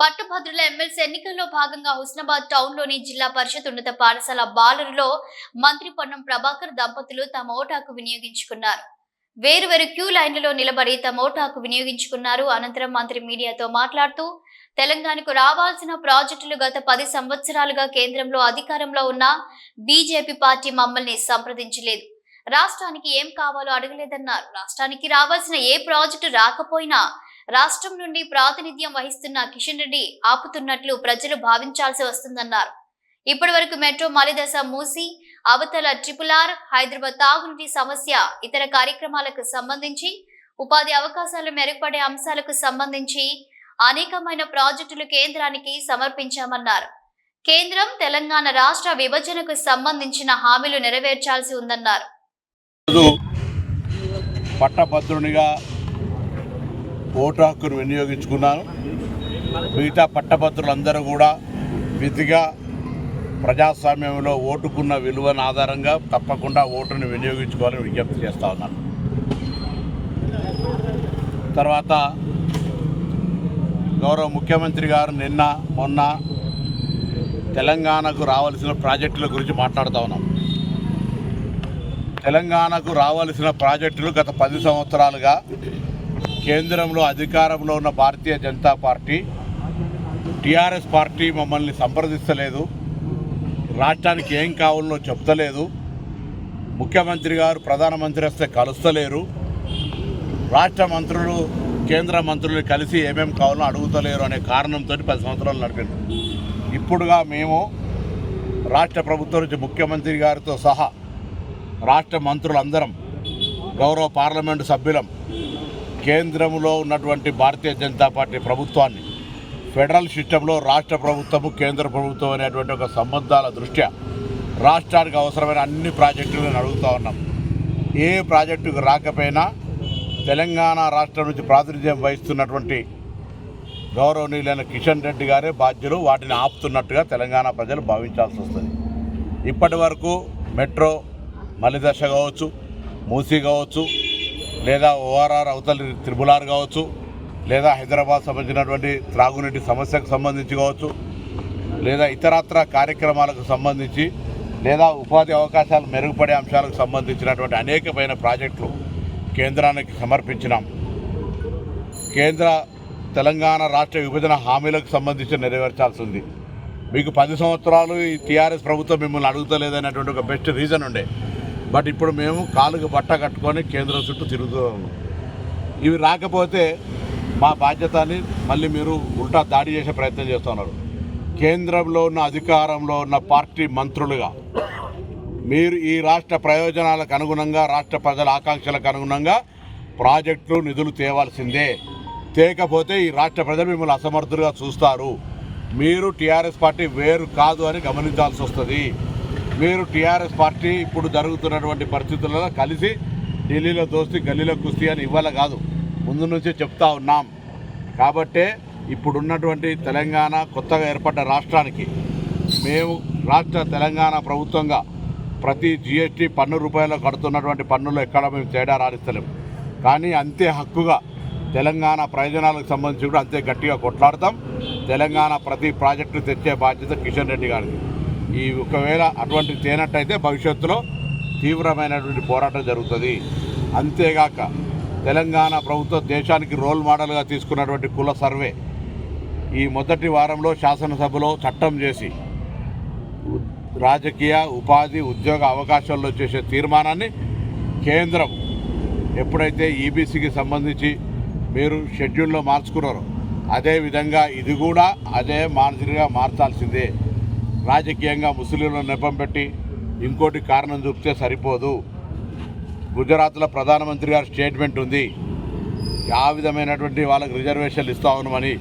పట్టుభద్రుల MLC ఎన్నికల్లో భాగంగా హుస్నాబాద్ టౌన్లోని జిల్లా పరిషత్ ఉన్నత పాఠశాల బాలురులో మంత్రి పొన్నం ప్రభాకర్ దంపతులు తమ ఓటాకు వినియోగించుకున్నారు. వేరువేరు క్యూ లైన్లలో నిలబడి తమ ఓటాకు వినియోగించుకున్నారు. అనంతరం మంత్రి మీడియాతో మాట్లాడుతూ తెలంగాణకు రావాల్సిన ప్రాజెక్టులు గత పది సంవత్సరాలుగా కేంద్రంలో అధికారంలో ఉన్న బీజేపీ పార్టీ మమ్మల్ని సంప్రదించలేదు. రాష్ట్రానికి ఏం కావాలో అడగలేదన్నారు. రాష్ట్రానికి రావాల్సిన ఏ ప్రాజెక్టు రాకపోయినా రాష్ట్రం నుండి ప్రాతినిధ్యం వహిస్తున్న కిషన్ రెడ్డి ఆపుతున్నట్లు ప్రజలు భావించాల్సి వస్తుందన్నారు. ఇప్పటి వరకు మెట్రో మలిదశ మూసి అవతల ట్రిపుల్ ఆర్ హైదరాబాద్ తాగునీటి సమస్య ఇతర కార్యక్రమాలకు సంబంధించి ఉపాధి అవకాశాలు మెరుగుపడే అంశాలకు సంబంధించి అనేకమైన ప్రాజెక్టులు కేంద్రానికి సమర్పించామన్నారు. కేంద్రం తెలంగాణ రాష్ట్ర విభజనకు సంబంధించిన హామీలు నెరవేర్చాల్సి ఉందన్నారు. పట్టభద్రునిగా ఓటు హక్కును వినియోగించుకున్నాను మిగతా పట్టభద్రులందరూ కూడా విధిగా ప్రజాస్వామ్యంలో ఓటుకున్న విలువను ఆధారంగా తప్పకుండా ఓటును వినియోగించుకోవాలని విజ్ఞప్తి చేస్తా ఉన్నాను. తర్వాత గౌరవ ముఖ్యమంత్రి గారు నిన్న మొన్న తెలంగాణకు రావాల్సిన ప్రాజెక్టుల గురించి మాట్లాడుతూ ఉన్నాం. తెలంగాణకు రావాల్సిన ప్రాజెక్టులు గత పది సంవత్సరాలుగా కేంద్రంలో అధికారంలో ఉన్న Bharatiya Janata party TRS party మమ్మల్ని సంప్రదిస్తలేదు. రాష్ట్రానికి ఏం కావాలో చెప్తలేదు. ముఖ్యమంత్రి గారు ప్రధానమంత్రి వస్తే కలుస్తలేరు. రాష్ట్ర మంత్రులు కేంద్ర మంత్రులు కలిసి ఏమేం కావాలో అడుగుతలేరు అనే కారణంతో పది సంవత్సరాలు నడిపారు ఇప్పుడుగా మేము రాష్ట్ర ప్రభుత్వం నుంచి ముఖ్యమంత్రి గారితో సహా రాష్ట్ర మంత్రులందరం గౌరవ పార్లమెంటు సభ్యులం కేంద్రంలో ఉన్నటువంటి భారతీయ జనతా పార్టీ ప్రభుత్వాన్ని ఫెడరల్ సిస్టంలో రాష్ట్ర ప్రభుత్వము కేంద్ర ప్రభుత్వం అనేటువంటి ఒక సంబంధాల దృష్ట్యా రాష్ట్రానికి అవసరమైన అన్ని ప్రాజెక్టులను అడుగుతూ ఉన్నాం. ఏ ప్రాజెక్టుకు రాకపోయినా తెలంగాణ రాష్ట్రం నుంచి ప్రాతినిధ్యం వహిస్తున్నటువంటి గౌరవనీయులైన కిషన్ రెడ్డి గారే బాధ్యులు వాటిని ఆపుతున్నట్టుగా తెలంగాణ ప్రజలు భావించాల్సి వస్తుంది. ఇప్పటి వరకు మెట్రో మలిదశ కావచ్చు మూసీ కావచ్చు లేదా ఓఆర్ఆర్ అవతలి త్రిబులార్ కావచ్చు లేదా హైదరాబాద్ సంబంధించినటువంటి త్రాగునీటి సమస్యకు సంబంధించి కావచ్చు లేదా ఇతరత్ర కార్యక్రమాలకు సంబంధించి లేదా ఉపాధి అవకాశాలు మెరుగుపడే అంశాలకు సంబంధించినటువంటి అనేకమైన ప్రాజెక్టులు కేంద్రానికి సమర్పించినాం. కేంద్ర తెలంగాణ రాష్ట్ర విభజన హామీలకు సంబంధించి నెరవేర్చాల్సి ఉంది మీకు పది సంవత్సరాలు ఈ టీఆర్ఎస్ ప్రభుత్వం మిమ్మల్ని అడుగుతలేదనేటువంటి ఒక బెస్ట్ రీజన్ ఉండే. బట్ ఇప్పుడు మేము కాలుకు బట్ట కట్టుకొని కేంద్రం చుట్టూ తిరుగుతూ ఉన్నాం ఇవి రాకపోతే మా బాధ్యతని మళ్ళీ మీరు ఉల్టా దాడి చేసే ప్రయత్నం చేస్తున్నారు. కేంద్రంలో ఉన్న అధికారంలో ఉన్న పార్టీ మంత్రులుగా మీరు ఈ రాష్ట్ర ప్రయోజనాలకు అనుగుణంగా రాష్ట్ర ప్రజల ఆకాంక్షలకు అనుగుణంగా ప్రాజెక్టులు నిధులు తేవాల్సిందే. తేకపోతే ఈ రాష్ట్ర ప్రజలు మిమ్మల్ని అసమర్థులుగా చూస్తారు. మీరు టీఆర్ఎస్ పార్టీ వేరు కాదు అని గమనించాల్సి వస్తుంది. మీరు టీఆర్ఎస్ పార్టీ ఇప్పుడు జరుగుతున్నటువంటి పరిస్థితులలో కలిసి ఢిల్లీలో దోస్తి గల్లీలో కుస్తీ అని ఇవ్వాలి కాదు. ముందు నుంచే చెప్తా ఉన్నాం. కాబట్టే ఇప్పుడున్నటువంటి తెలంగాణ కొత్తగా ఏర్పడ్డ రాష్ట్రానికి మేము రాష్ట్ర తెలంగాణ ప్రభుత్వంగా ప్రతి జిఎస్టీ పన్ను రూపాయలు కడుతున్నటువంటి పన్నులు ఎక్కడ మేము తేడా రాణిస్తలేము కానీ అంతే హక్కుగా తెలంగాణ ప్రయోజనాలకు సంబంధించి కూడా అంతే గట్టిగా కొట్లాడతాం. తెలంగాణ ప్రతి ప్రాజెక్టు తెచ్చే బాధ్యత కిషన్ రెడ్డి గారిది. ఈ ఒకవేళ అటువంటి తేనట్టయితే భవిష్యత్తులో తీవ్రమైనటువంటి పోరాటం జరుగుతుంది. అంతేగాక తెలంగాణ ప్రభుత్వం దేశానికి రోల్ మోడల్గా తీసుకున్నటువంటి కుల సర్వే ఈ మొదటి వారంలో శాసనసభలో చట్టం చేసి రాజకీయ ఉపాధి ఉద్యోగ అవకాశాల్లో చేసే తీర్మానాన్ని కేంద్రం ఎప్పుడైతే ఈబీసీకి సంబంధించి మీరు షెడ్యూల్లో మార్చుకున్నారో అదేవిధంగా ఇది కూడా అదే మానసికంగా మార్చాల్సిందే. రాజకీయంగా ముస్లింలను నెపం పెట్టి ఇంకోటి కారణం చూపితే సరిపోదు. గుజరాత్లో ప్రధానమంత్రి గారి స్టేట్మెంట్ ఉంది. ఆ విధమైనటువంటి వాళ్ళకి రిజర్వేషన్లు ఇస్తా ఉన్నామని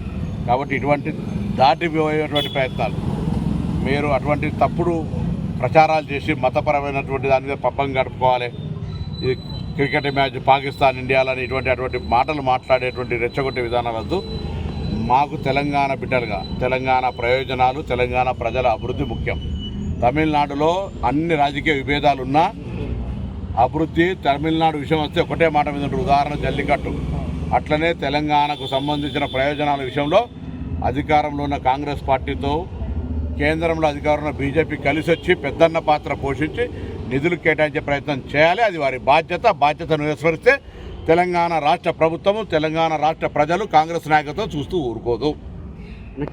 కాబట్టి ఇటువంటి దాటిపోయేటువంటి ప్రయత్నాలు. మీరు అటువంటి తప్పుడు ప్రచారాలు చేసి మతపరమైనటువంటి దాని మీద పబ్బం గడుపుకోవాలి. ఇది క్రికెట్ మ్యాచ్ పాకిస్తాన్ ఇండియాలని ఇటువంటి అటువంటి మాటలు మాట్లాడేటువంటి రెచ్చగొట్టే విధానాలు వద్దు. మాకు తెలంగాణ బిడ్డలుగా. తెలంగాణ ప్రయోజనాలు తెలంగాణ ప్రజల అభివృద్ధి ముఖ్యం. తమిళనాడులో అన్ని రాజకీయ విభేదాలు ఉన్నా అభివృద్ధి తమిళనాడు విషయం వస్తే ఒకటే మాట మీద ఉదాహరణ జల్లికట్టు. అట్లనే తెలంగాణకు సంబంధించిన ప్రయోజనాల విషయంలో అధికారంలో ఉన్న కాంగ్రెస్ పార్టీతో కేంద్రంలో అధికారంలో బీజేపీ కలిసి వచ్చి పెద్దన్న పాత్ర పోషించి నిధులు కేటాయించే ప్రయత్నం చేయాలి. అది వారి బాధ్యత. బాధ్యతను విస్మరిస్తే తెలంగాణ రాష్ట్ర ప్రభుత్వము తెలంగాణ రాష్ట్ర ప్రజలు కాంగ్రెస్ నాయకత్వం చూస్తూ ఊరుకోదు.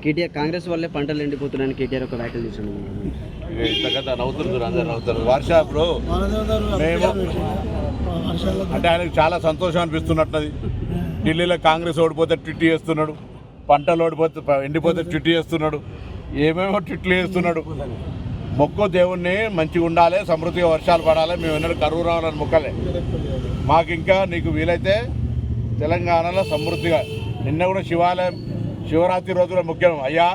కేటీఆర్ కాంగ్రెస్ వల్లే పంటలు ఎండిపోతున్నాయని కేటీఆర్ ఒక వ్యాఖ్యలు చేశాను ఇక ఇంతకంటే నవ్వుతున్నారు అందరు మేము అంటే ఆయనకు చాలా సంతోషం అనిపిస్తున్నట్టుది ఢిల్లీలో కాంగ్రెస్ ఓడిపోతే ట్విట్ చేస్తున్నాడు పంటలు ఓడిపోతే ఎండిపోతే ట్విట్ చేస్తున్నాడు ఏమేమో ట్విట్లు చేస్తున్నాడు. మొక్కు దేవుణ్ణి మంచిగా ఉండాలి సమృద్ధిగా వర్షాలు పడాలి మేము ఎన్నడూ కరువు రావాలని మొక్కలే. మాకు ఇంకా నీకు వీలైతే తెలంగాణలో సమృద్ధిగా. నిన్న కూడా శివాలయం శివరాత్రి రోజున ముఖ్యం. అయ్యా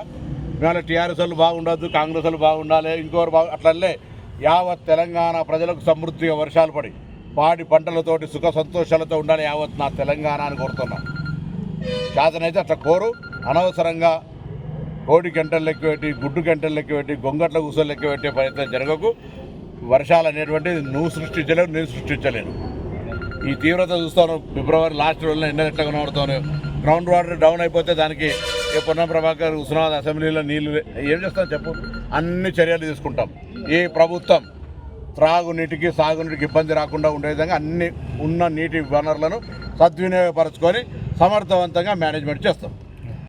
ఇవాళ టీఆర్ఎస్ వాళ్ళు బాగుండొద్దు కాంగ్రెస్ వాళ్ళు బాగుండాలి ఇంకోరు బాగు అట్లనే యావత్ తెలంగాణ ప్రజలకు సమృద్ధిగా వర్షాలు పడి పాడి పంటలతోటి సుఖ సంతోషాలతో ఉండాలి యావత్ నా తెలంగాణ అని కోరుతున్నా. శాతనైతే అట్లా కోరు. అనవసరంగా కోడి గంటలు లెక్క పెట్టి గుడ్డు గంటలు లెక్క పెట్టి గొంగట్ల కూసలు లెక్క పెట్టే ప్రయత్నం జరగకు. వర్షాలు అనేటువంటిది నువ్వు సృష్టించలేవు నేను సృష్టించలేను. ఈ తీవ్రత చూస్తాను. ఫిబ్రవరి లాస్ట్ రోజున ఎండ ఎట్లా కనబడుతాను గ్రౌండ్ వాటర్ డౌన్ అయిపోతే దానికి ఏ పొన్నం ప్రభాకర్ హుస్నాబాద్ అసెంబ్లీలో నీళ్ళు ఏం చేస్తాం చెప్పు? అన్ని చర్యలు తీసుకుంటాం. ఈ ప్రభుత్వం త్రాగునీటికి సాగునీటికి ఇబ్బంది రాకుండా ఉండే విధంగా అన్ని ఉన్న నీటి వనరులను సద్వినియోగపరచుకొని సమర్థవంతంగా మేనేజ్మెంట్ చేస్తాం.